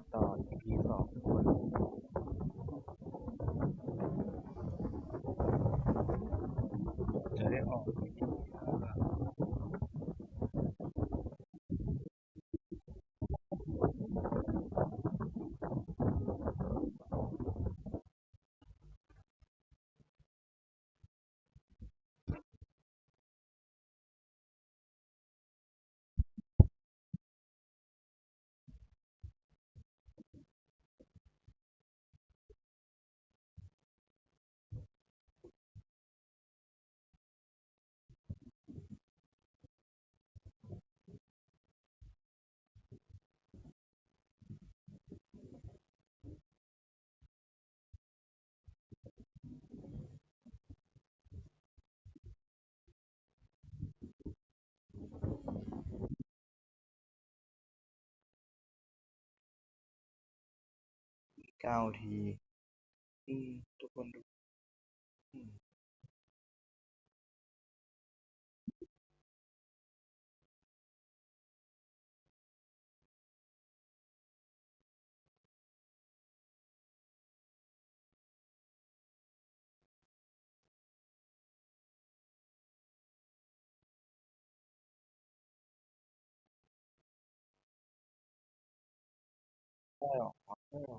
มาต่อ EP สองทุกคนจะได้ออก เก้าที อืม ทุกคนดูอืมได้หรอได้หรอ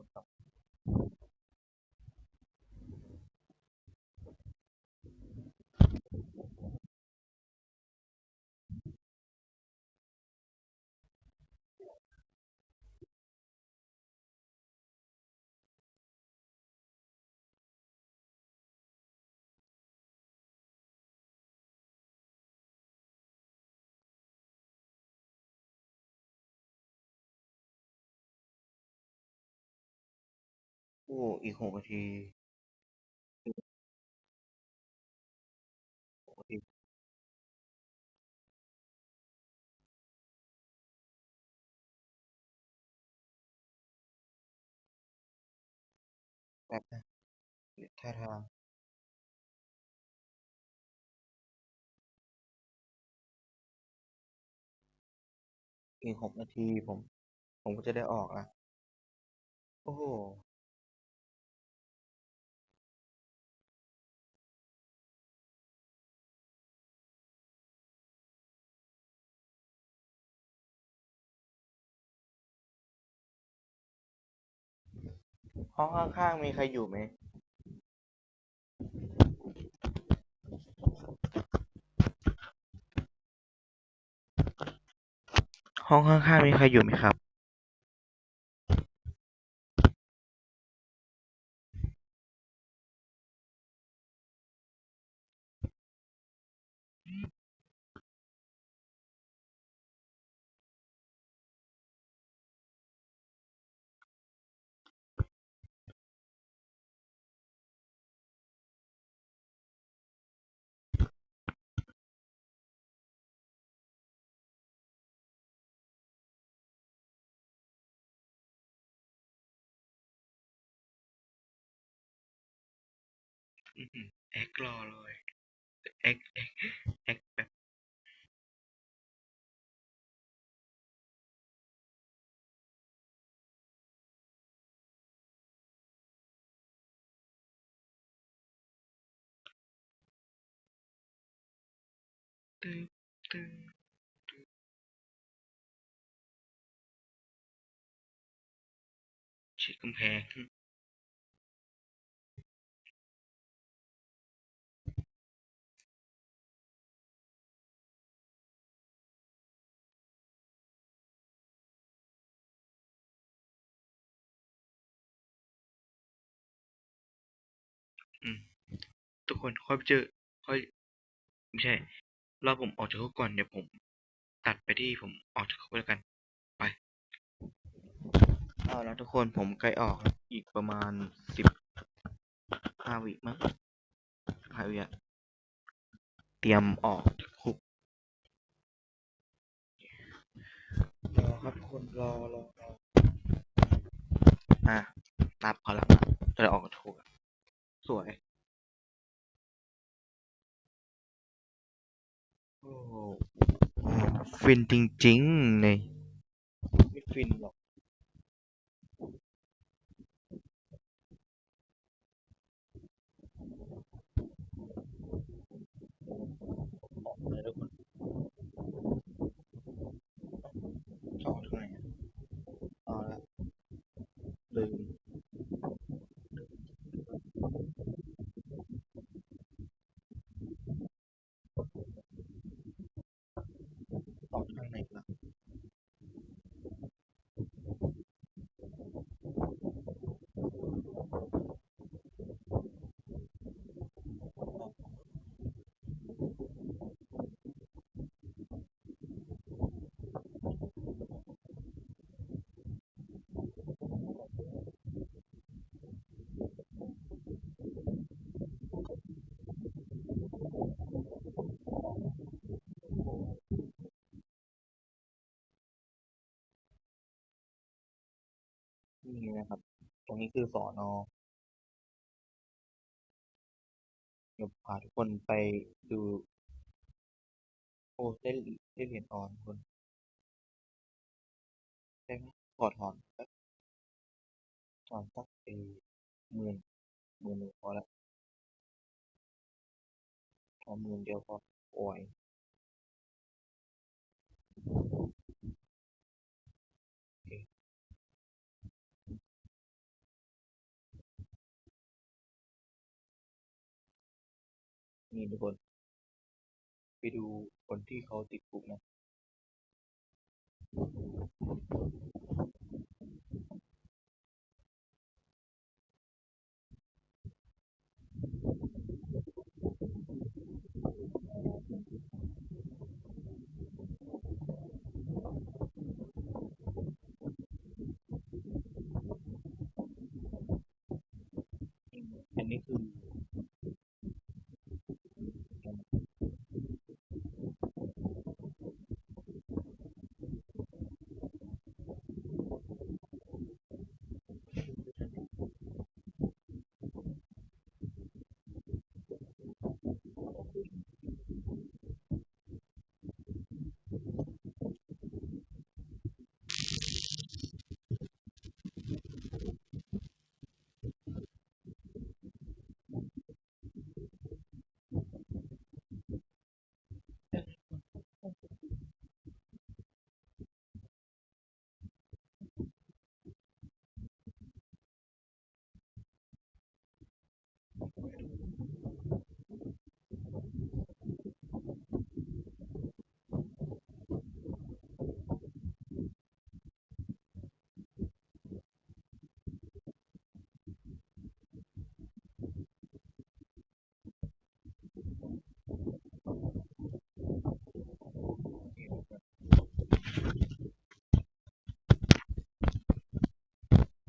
ಅಂತ โอ้อีก6นาทีอืม6นาทีแป๊บนะท่าทางอีก6นาทีผม ผมก็จะได้ออกล้วโอ้โฮ ห้องข้างๆมีใครอยู่ไหม?ห้องข้างๆมีใครอยู่ไหมครับ? อื้อหือ แอครอเลย แอค แอค แอคแบบตึ๊บตึ๊บชิดกำแพง อืม ทุกคนค่อยไปเจอ ค่อย ไม่ใช่รอผมออกจากคุกก่อน เดี๋ยวผม ตัดไปที่ผมออกจากคุกแล้วกัน ไป เอาละทุกคนผมใกล้ออกแล้วอีกประมาณสิบห้าวิมั้งห้าวิอะเตรียมออกจากคุกรอครับทุกคนรอรอรออะนับพอแล้วนะจะได้ออกจากคุกอะ สวยโอ้โหฟินจริงๆเลยไม่ฟินหรอก ออกเลยทุกคนจะออกทางไหนอะเอาละลืมออกทางไหนล่ะออก นี่นะครับ ตรงนี้คือสอนอเดี๋ยวพาทุกคนไปดู โอ้ได้ได้เหรียญออนคนได้ไหมขอถอนสักถอนสักเอหมื่นหมื่นหนึ่งพอละถอนหมื่นเดียวพอโอ้ย นี่ทุกคน ไปดูคนที่เขาติดคุกนะ อันนี้คือ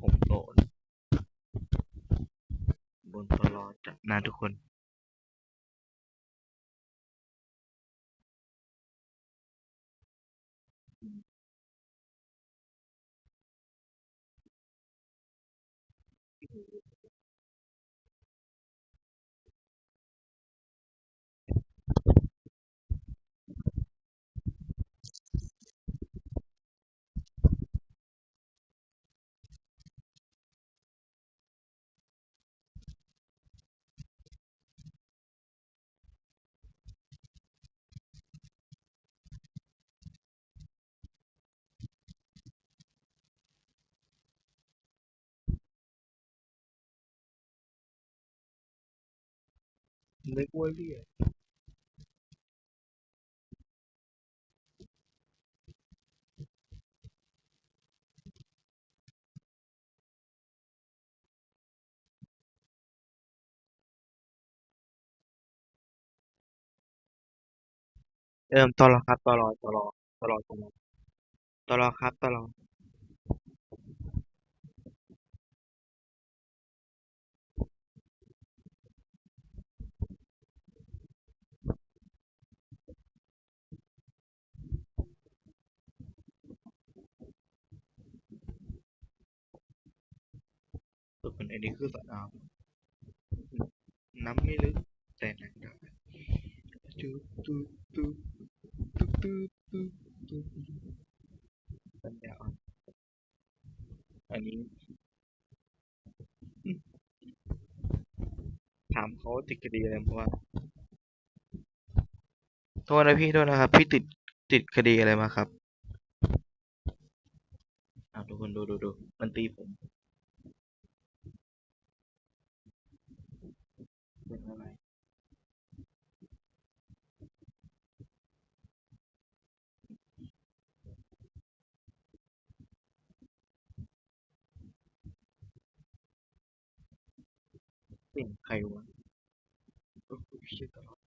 ผมโดนบนตลอดจับห นะทุกคน นึกว่าเรียกเอิ่มตลอครับตลอตลอตลอตลอตลอครับตลอ ส่วนอันนี้คือสระน้ำน้ำไม่ลึกแต่น้ำได้จุ๊บจุ๊บจุ๊บจุ๊บจุ๊บจุ๊บจุ๊บปัญญาอ่อนอันนี้ถามเขาติดคดีอะไรเพราะว่าโทษนะพี่โทษนะครับ พี่ติดติดคดีอะไรมาครับอะทุกคนดูดูดูมันตีผมเป็นอะไร เสียงใครวะโอ้โหเชี่ยตลอด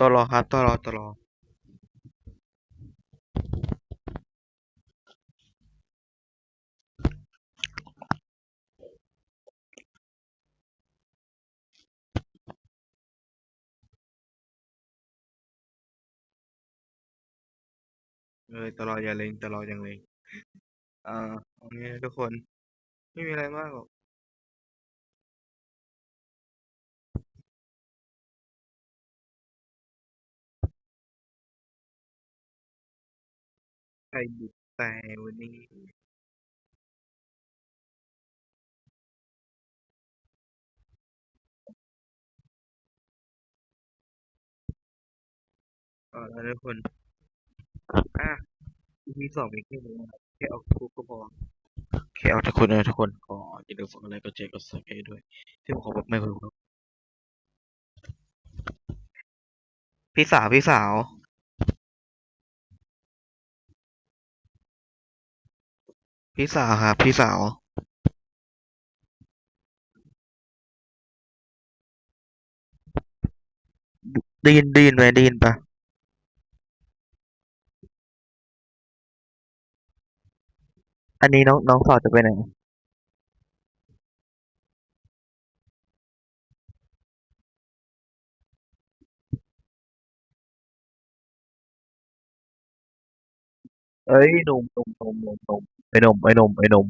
ตลอครับตลอตลอเออตลออย่าเล็งตลออย่างเล็ง อ่า โอเคทุกคน ไม่มีอะไรมากหรอก ใครบุกแต่วันนี้ เออแล้วทุกคน อะ EP สองมีแค่นี้นะครับแค่เอาคุกก็พอแค่เอาทุกคนนะทุกคนขออย่าลืมฝากอะไรก็แชร์ก็สับสไครต์ด้วย ที่ผมขอแบบไม่เคยรู้พี่สาว พี่สาวพี่สาวครับพี่สาว ได้ยินได้ยินไหมได้ยินปะ อันนี้น้องน้องสาวจะไปไหนเอ้ยหนุ่มหนุ่มหนุ่มหนุ่มหนุ่มไอ้หนุ่มไอ้หนุ่มไอ้หนุ่ม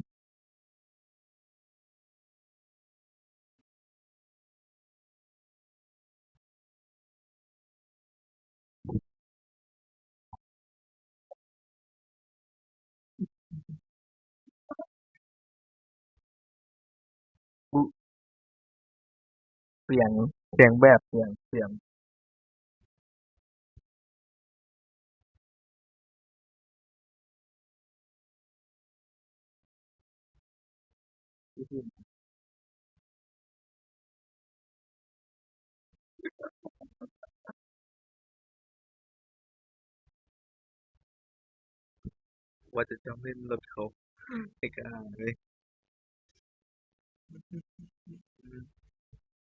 สียงเสียงแบบเสียงเสียงว่าจะจำเล่นรถเขาไม่กล้าเลย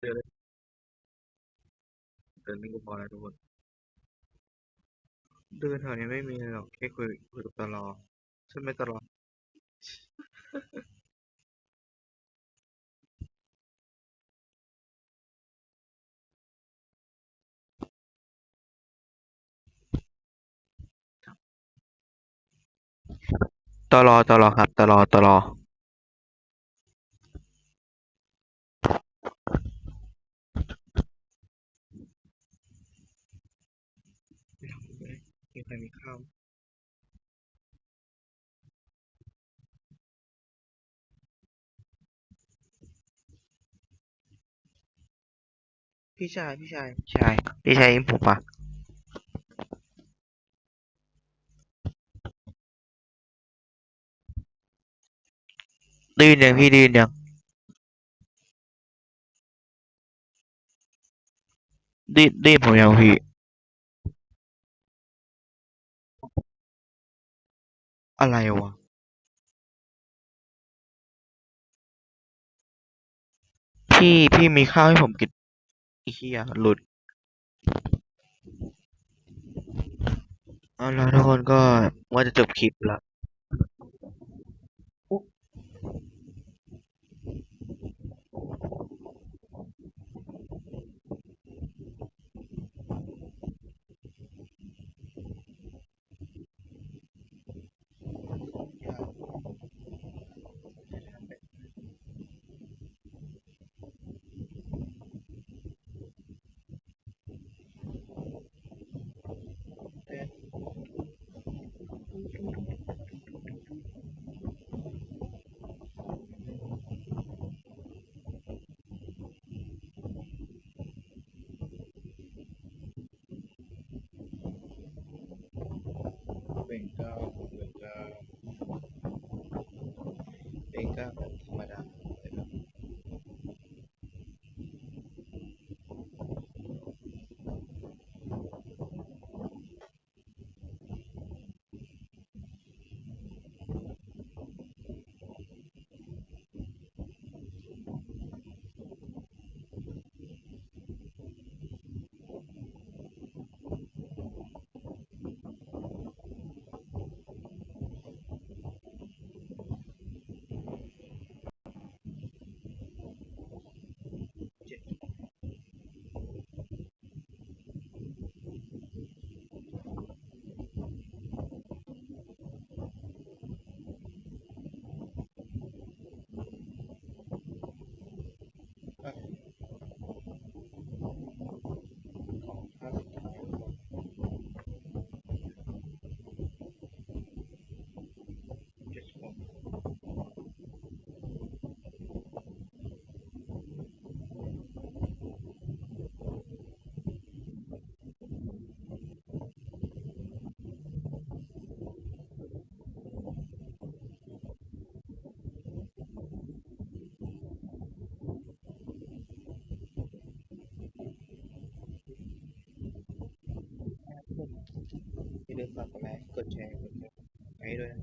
เดินเลยเดินนี่ก็พอแล้วทุกคนเดินแถวนี้ไม่มีหรอกแค่คุยคุยกับตลอใช่ไหมตลอตลอตลอครับตลอตลอ ครมีข้าวพี่ชาย พี่ชาย พี่ชาย พี่ชายยิ้มผมปะดื้นยังพี่ดื้นยังดีดีผมยังพี่ อะไรวะพี่พี่มีข้าวให้ผมกินไอ้เหี้ยหลุดเอาละทุกคนก็ว่าจะจบคลิปละ เป็นก้าวแบบธรรมดาเลยครับเจ็ดอะของภาพสุดท้ายเจ็ดสิบหก อย่า ลืมฝากกดไลค์ กดแชร์ กดซับสไครต์ด้วยนะ